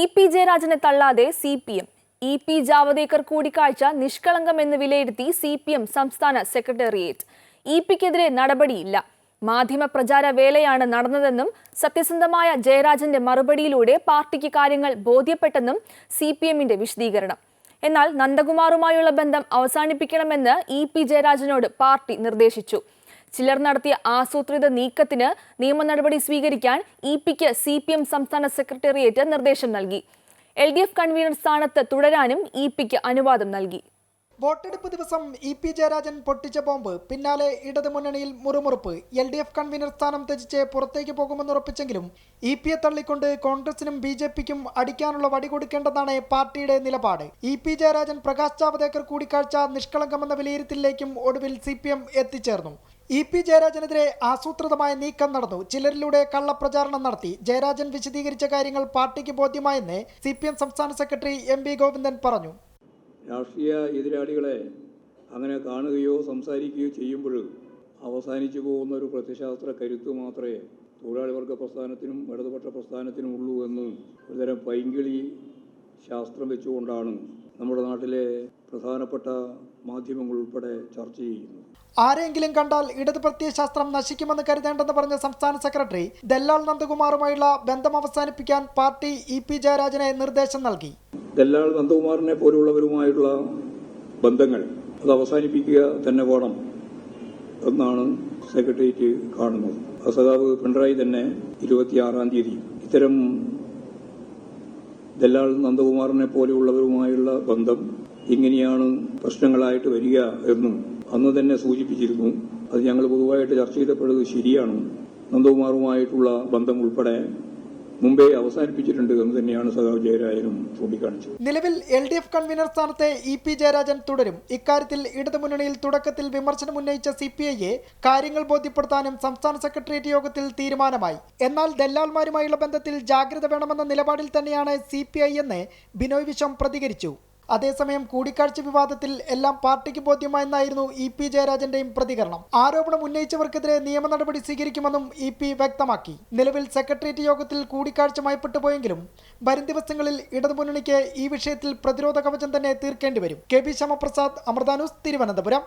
E P ജയരാജനെ തള്ളാതെ C P M. E P Javadekar കൂടിക്കാഴ്ച നിഷ്കളങ്കമെന്ന് വിലയിരുത്തി സി പി എം സംസ്ഥാന സെക്രട്ടേറിയറ്റ്. ഇ പിക്കെതിരെ നടപടിയില്ല. മാധ്യമ പ്രചാര വേലയാണ് നടന്നതെന്നും സത്യസന്ധമായ ജയരാജന്റെ മറുപടിയിലൂടെ പാർട്ടിക്ക് കാര്യങ്ങൾ ബോധ്യപ്പെട്ടെന്നും സി പി എമ്മിന്റെ വിശദീകരണം. എന്നാൽ നന്ദകുമാറുമായുള്ള ബന്ധം അവസാനിപ്പിക്കണമെന്ന് ഇ പി ജയരാജനോട് പാർട്ടി നിർദ്ദേശിച്ചു. ചിലർ നടത്തിയ ആസൂത്രിത നീക്കത്തിന് നിയമ നടപടി സ്വീകരിക്കാൻ ഇ പിക്ക് സി പി എം സംസ്ഥാന സെക്രട്ടേറിയറ്റ് നിർദ്ദേശം നൽകി. എൽ ഡി എഫ് കൺവീനർ സ്ഥാനത്ത് തുടരാനും ഇ പിക്ക് അനുവാദം നൽകി. വോട്ടെടുപ്പ് ദിവസം ഇ പി ജയരാജൻ പൊട്ടിച്ച ബോംബ് പിന്നാലെ ഇടതുമുന്നണിയിൽ മുറുമുറുപ്പ്. എൽ ഡി എഫ് കൺവീനർ സ്ഥാനം ത്യജിച്ച് പുറത്തേക്ക് പോകുമെന്ന് ഉറപ്പിച്ചെങ്കിലും ഇ പിയെ തള്ളിക്കൊണ്ട് കോൺഗ്രസിനും ബി ജെ പിക്കും അടിക്കാനുള്ള വടി കൊടുക്കേണ്ടതാണ് പാർട്ടിയുടെ നിലപാട്. ഇ പി ജയരാജൻ പ്രകാശ് ജാവദേക്കർ കൂടിക്കാഴ്ച നിഷ്കളങ്കമെന്ന വിലയിരുത്തലിലേക്കും ഒടുവിൽ സി പി എം എത്തിച്ചേർന്നു. ഇ പി ജയരാജനെതിരെ ആസൂത്രിതമായ നീക്കം നടന്നു. ചിലരിലൂടെ കള്ളപ്രചാരണം നടത്തി. ജയരാജൻ വിശദീകരിച്ച കാര്യങ്ങൾ പാർട്ടിക്ക് ബോധ്യമായെന്ന് സി പി എം സംസ്ഥാന സെക്രട്ടറി എം വി ഗോവിന്ദൻ പറഞ്ഞു. രാഷ്ട്രീയ എതിരാളികളെ അങ്ങനെ കാണുകയോ സംസാരിക്കുകയോ ചെയ്യുമ്പോൾ അവസാനിച്ചു പോകുന്ന ഒരു പ്രത്യശാസ്ത്ര കരുത്ത് മാത്രമേ തൊഴിലാളി വർഗ പ്രസ്ഥാനത്തിനും ഇടതുപക്ഷ പ്രസ്ഥാനത്തിനും ഉള്ളൂ എന്ന് ഒരുതരം പൈങ്കിളി ശാസ്ത്രം വെച്ചുകൊണ്ടാണ് നമ്മുടെ നാട്ടിലെ പ്രധാനപ്പെട്ട മാധ്യമങ്ങൾ ഉൾപ്പെടെ ചർച്ച ചെയ്യുന്നു. ആരെങ്കിലും കണ്ടാൽ ഇടത് പ്രത്യയശാസ്ത്രം നശിക്കുമെന്ന് കരുതേണ്ടെന്ന് പറഞ്ഞ സംസ്ഥാന സെക്രട്ടറി ദല്ലാൽ നന്ദകുമാറുമായുള്ള ബന്ധം അവസാനിപ്പിക്കാൻ പാർട്ടി ഇ പി ജയരാജനെ നിർദ്ദേശം നൽകി. ദല്ലാൽ നന്ദകുമാറിനെ പോലുള്ളവരുമായുള്ള ബന്ധങ്ങൾ അത് അവസാനിപ്പിക്കുക തന്നെ വേണം എന്നാണ് സെക്രട്ടേറിയറ്റ് കാണുന്നത്. അസദാവ് പിണറായി തന്നെ ഇരുപത്തിയാറാം തീയതി ഇത്തരം ദല്ലാൾ നന്ദകുമാറിനെ പോലെയുള്ളവരുമായുള്ള ബന്ധം ഇങ്ങനെയാണ് പ്രശ്നങ്ങളായിട്ട് വരിക എന്നും അന്ന് തന്നെ സൂചിപ്പിച്ചിരുന്നു. അത് ഞങ്ങൾ പൊതുവായിട്ട് ചർച്ച ചെയ്തപ്പോഴത് ശരിയാണ്. നന്ദകുമാറുമായിട്ടുള്ള ബന്ധം ഉൾപ്പെടെ അവസാനിപ്പിച്ചിട്ടുണ്ട് എന്ന് തന്നെയാണ് സഖാവ് ജയരാജനും ചൂണ്ടിക്കാണിച്ചത്. നിലവിൽ എൽ ഡി എഫ് കൺവീനർ സ്ഥാനത്തെ ഇ പി ജയരാജൻ തുടരും. ഇക്കാര്യത്തിൽ ഇടതുമുന്നണിയിൽ തുടക്കത്തിൽ വിമർശനം ഉന്നയിച്ച സി പി ഐയെ കാര്യങ്ങൾ ബോധ്യപ്പെടുത്താനും സംസ്ഥാന സെക്രട്ടേറിയറ്റ് യോഗത്തിൽ തീരുമാനമായി. എന്നാൽ ദല്ലാൽമാരുമായുള്ള ബന്ധത്തിൽ ജാഗ്രത വേണമെന്ന നിലപാടിൽ തന്നെയാണ് സി പി ഐ എന്ന് ബിനോയ് വിശ്വം പ്രതികരിച്ചു. അതേസമയം കൂടിക്കാഴ്ച വിവാദത്തിൽ എല്ലാം പാർട്ടിക്ക് ബോധ്യമായെന്നായിരുന്നു ഇ പി ജയരാജന്റെയും പ്രതികരണം. ആരോപണം ഉന്നയിച്ചവർക്കെതിരെ നിയമ നടപടി സ്വീകരിക്കുമെന്നും ഇ പി വ്യക്തമാക്കി. നിലവിൽ സെക്രട്ടേറിയറ്റ് യോഗത്തിൽ കൂടിക്കാഴ്ച മയപ്പെട്ടുപോയെങ്കിലും വരും ദിവസങ്ങളിൽ ഇടതുമുന്നണിക്ക് ഈ വിഷയത്തിൽ പ്രതിരോധ കവചം തന്നെ തീർക്കേണ്ടി വരും K P Shyamaprasad Amrita news Thiruvananthapuram.